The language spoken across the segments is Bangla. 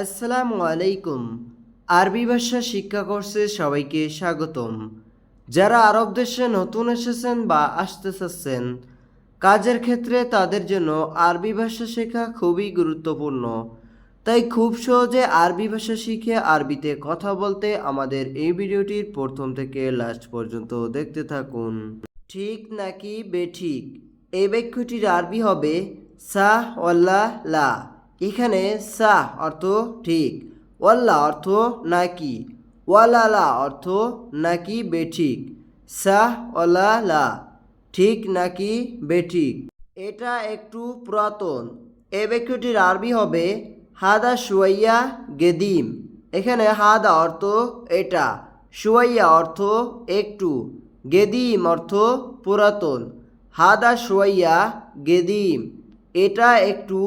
আসসালামু আলাইকুম। আরবি ভাষা শিক্ষা কোর্সে সবাইকে স্বাগতম। যারা আরব দেশে নতুন এসেছেন বা আসতে চাচ্ছেন, কাজের ক্ষেত্রে তাদের জন্য আরবি ভাষা শেখা খুবই গুরুত্বপূর্ণ। তাই খুব সহজে আরবি ভাষা শিখে আরবিতে কথা বলতে আমাদের এই ভিডিওটির প্রথম থেকে লাস্ট পর্যন্ত দেখতে থাকুন। ঠিক নাকি বেঠিক? এই বাক্যটির আরবি হবে সাহ লা। এখানে সাহ অর্থ ঠিক, ওয়াল্লা অর্থ নাকি, ওয়ালালা অর্থ নাকি বেঠিক সাহ ওয়ালা লা ঠিক নাকি বেঠিক। এটা একটু পুরাতন। এই বাক্যটির আরবি হবে হাদা শুয়াইয়া গেদিম। এখানে হাদা অর্থ এটা, শুয়াইয়া অর্থ একটু, গেদিম অর্থ পুরাতন। হাদা শুয়াইয়া গেদিম, এটা একটু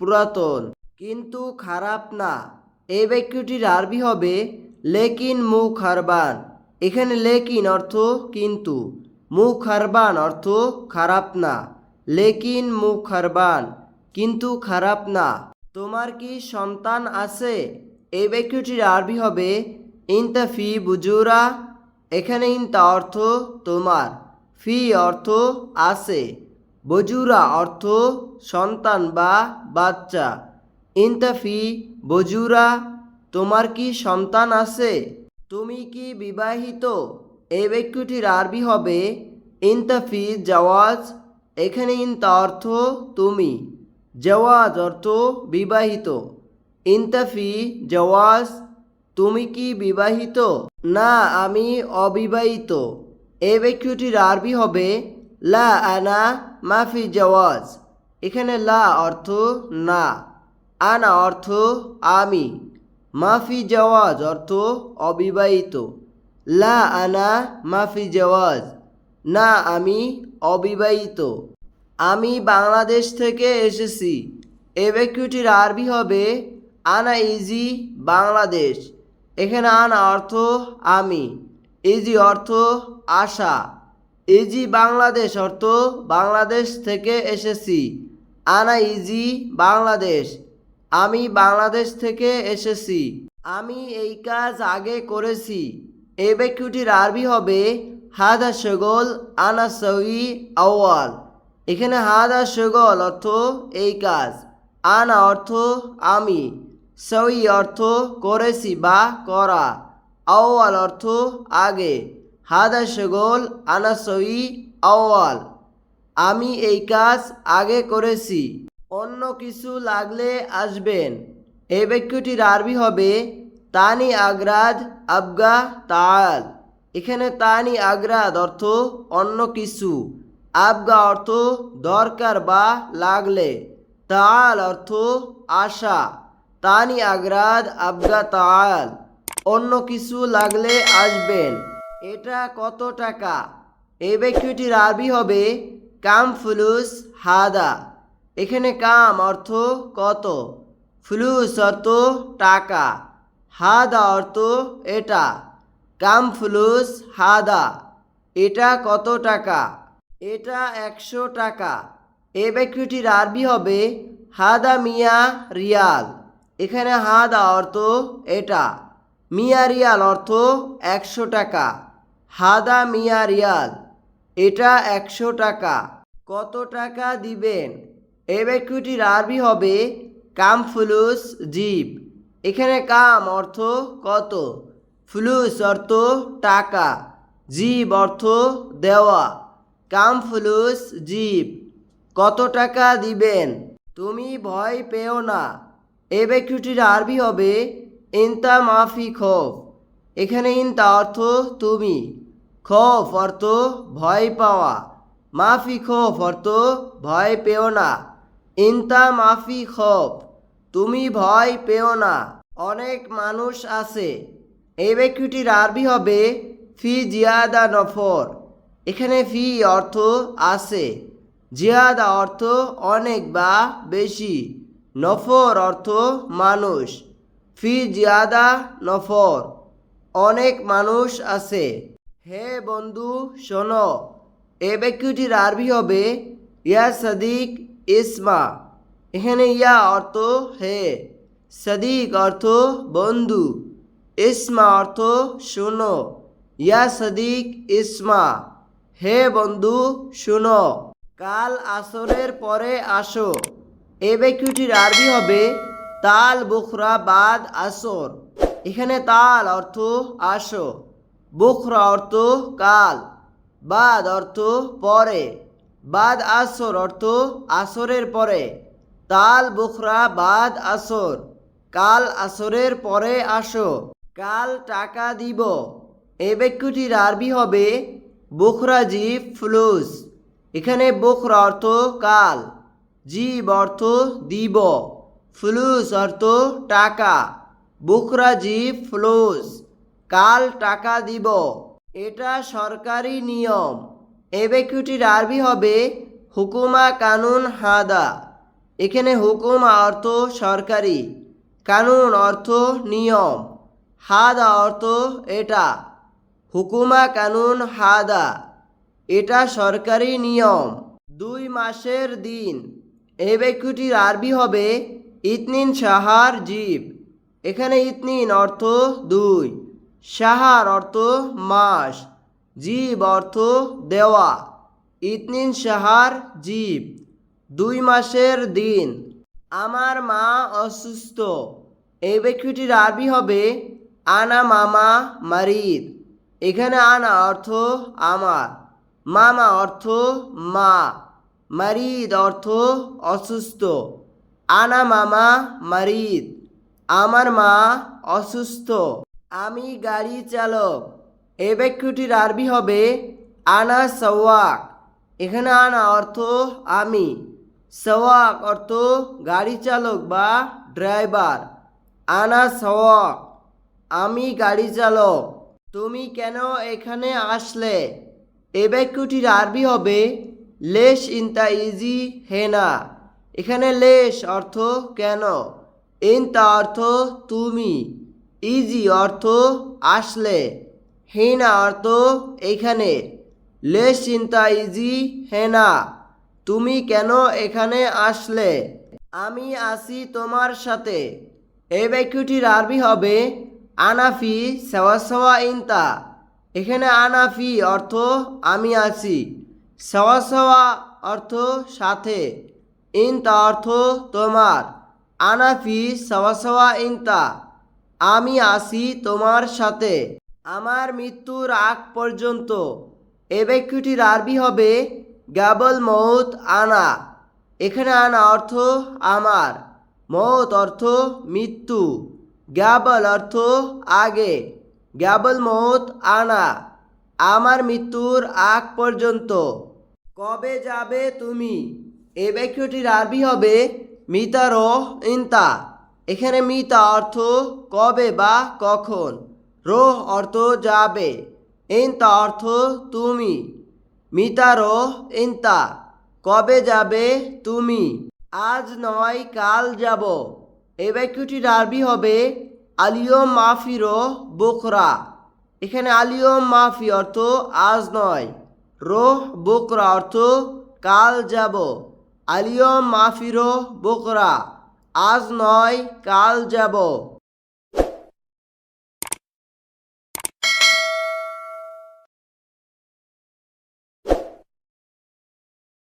পুরাতন। কিন্তু খারাপ না। এই বাক্যটির আরবি হবে লেকিন মু খারবান এখানে লেকিন অর্থ কিন্তু। মু খারবান অর্থ খারাপ না। লেকিন মু খারবান কিন্তু খারাপ না। তোমার কি সন্তান আছে? এই বাক্যটির আরবি হবে ইনতা ফি বুজুরা। এখানে ইনতা অর্থ তোমার। ফি অর্থ আছে। বজুরা অর্থ সন্তান বা বাচ্চা। ইনতাফি, বজুরা, তোমার কি সন্তান আছে? তুমি কি বিবাহিত? এই বাক্যটির আরবি হবে ইনতাফি, জওয়াজ। এখানে ইনতা অর্থ তুমি, জওয়াজ অর্থ বিবাহিত। ইনতাফি, জওয়াজ, তুমি কি বিবাহিত? না, আমি অবিবাহিত। এই বাক্যটির আরবি হবে লা আনা মাফি জওয়াজ। এখানে লা অর্থ না, আনা অর্থ আমি। মাফি জওয়াজ অর্থ অবিবাহিত। লা আনা মাফি জওয়াজ, না আমি অবিবাহিত। আমি বাংলাদেশ থেকে এসেছি। এ আরবি হবে, আনা ইজি বাংলাদেশ। এখানে আনা অর্থ আমি, ইজি অর্থ আশা। ইজি বাংলাদেশ অর্থ বাংলাদেশ থেকে এসেছি। আনা ইজি বাংলাদেশ আমি বাংলাদেশ থেকে এসেছি। আমি এই কাজ আগে করেছি। এই বাক্যটির আরবি হবে হাদা শগল আনা সই আওয়াল এখানে হাদা শগল অর্থ এই কাজ। আনা অর্থ আমি। সই অর্থ করেছি বা করা। আওয়াল অর্থ আগে। হাদা শগল আনা সই আওয়াল। আমি এই কাজ আগে করেছি। অন্য কিছু লাগলে আসবেন। এই বাক্যটির আরবি হবে, তানি আগ্রাদ আবগা তাল এখানে তানি আগ্রাদ অর্থ অন্য কিছু। আবগা অর্থ দরকার বা লাগলে। তাল অর্থ আশা। তানি আগ্রাদ আবগা তাল অন্য কিছু লাগলে আসবেন। এটা কত টাকা? এই বাক্যটির আরবি হবে কাম ফুলুস হাদা। এখানে কাম অর্থ কত? ফ্লুস অর্থ টাকা, হাদা অর্থ এটা। কাম ফ্লুস হাদা, এটা কত টাকা? এটা একশো টাকা। এ বাক্যটির আরবি হবে হাদা মিয়া রিয়াল। এখানে হাদা অর্থ এটা, মিয়া রিয়াল অর্থ একশো টাকা। হাদা মিয়া রিয়াল এটা একশো টাকা। কত টাকা দিবেন? এই বাক্যটির আরবি হবে। কাম ফুলুস জিপ এখানে কাম অর্থ কত? ফুলুস অর্থ টাকা জিপ অর্থ দেওয়া। কাম ফুলুস জিপ কত টাকা দিবেন? তুমি ভয় পেও না। এই বাক্যটির আরবি হবে। ইনতা মাফি খোফ। এখানে ইনতা অর্থ তুমি। খোফ অর্থ ভয় পাওয়া। মাফি খোফ অর্থ ভয় পেও না। ইনতা মাফি খোফ তুমি ভয় পেও না। অনেক মানুষ আছে। এই বাক্যটির আরবি হবে ফি জিয়াদা নফর। এখানে ফি অর্থ আছে। জিয়াদা অর্থ অনেক বা বেশি। নফর অর্থ মানুষ। ফি জিয়াদা নফর, অনেক মানুষ আছে। হে বন্ধু, শোনো। এ বাক্যটির আরবি হবে, ইয়া সাদিক ইসমা। এখানে ইয়া অর্থ হে। সাদিক অর্থ বন্ধু, ইসমা অর্থ শোনো। ইয়া সাদিক ইসমা। হে বন্ধু, শোনো। কাল আসরের পরে আসো। এই বাক্যটির আরবি হবে, তাল, বুখরা, বাদ, আসর। এখানে তাল অর্থ আসো। বুখরা অর্থ কাল, বাদ অর্থ পরে, বাদ আসর অর্থ আসরের পরে, তাল বুখরা, বাদ আসর, কাল আসরের পরে আসো, কাল টাকা দিব। এই বাক্যটির আরবি হবে বুখরা জিব ফ্লুস। এখানে বুখরা অর্থ কাল, জীব অর্থ দিব, ফ্লুস অর্থ টাকা, বুখরা জিব ফ্লুস। কাল টাকা দিব। এটা সরকারি নিয়ম। এ বাক্যটির আরবি হবে হুকুমা কানুন হাদা। এখানে হুকুমা অর্থ সরকারি, কানুন অর্থ নিয়ম। হাদা অর্থ এটা, হুকুমা কানুন হাদা। এটা সরকারি নিয়ম। দুই মাসের দিন। এই আরবি হবে ইতনিন সাহার জীব। এখানে ইতনিন অর্থ দুই। সাহার অর্থ মাস, জীব অর্থ দেওয়া। ইতনিন সাহার জীব, দুই মাসের দিন। আমার মা অসুস্থ, এই ব্যক্তিটির আরবি হবে। আনা মামা মারিদ, এখানে আনা অর্থ আমার, মামা অর্থ মা, মারিদ অর্থ অসুস্থ। আনা মামা মারিদ, আমার মা অসুস্থ। আমি গাড়ি চালক। এই বাক্যটির আরবি হবে আনা সওয়াক। এখানে আনা অর্থ আমি। সওয়াক অর্থ গাড়ি চালক বা ড্রাইভার। আনা সওয়াক, আমি গাড়ি চালক। তুমি কেন এখানে আসলে? এ বাক্যটির আরবি হবে লেশ ইনতা ইজি হেনা এখানে লেশ অর্থ কেন? ইনতা অর্থ তুমি। ইজি অর্থ আসলে, হেনা অর্থ এখানে। লেশ চিন্তা ইজি হেনা। তুমি কেন এখানে আসলে? আমি আসি তোমার সাথে। এই বাক্যটির আরবি হবে আনাফি সেওয়া সেওয়া ইনতা। এখানে আনাফি অর্থ আমি আছি, সেওয়া সেওয়া অর্থ সাথে, ইনতা অর্থ তোমার। আনাফি সেওয়া সেওয়া ইনতা। আমি আসি তোমার সাথে। আমার মৃত্যুর আগ পর্যন্ত। এ বাক্যটির আরবি হবে গাবল মৌত আনা। এখানে আনা অর্থ আমার। মৌত অর্থ মৃত্যু। গ্যাবল অর্থ আগে। গ্যাবল মৌত আনা। আমার মৃত্যুর আগ পর্যন্ত। কবে যাবে তুমি? এ বাক্যটির আরবি হবে মিতার ইন্তা। এখানে মিতা অর্থ কবে বা কখন? রোহ অর্থ যাবে। ইন্তা অর্থ তুমি। মিতা রোহ ইন্তা কবে যাবে তুমি? আজ নয়, কাল যাব। এই বাক্যটির আরবি হবে আলিয়ম মাফিরো বোকরা এখানে আলিয়ম মাফি অর্থ আজ নয়, রোহ বোকরা অর্থ কাল যাব। আলিয়ম মাফিরো বোকরা আজ নয় কাল যাব।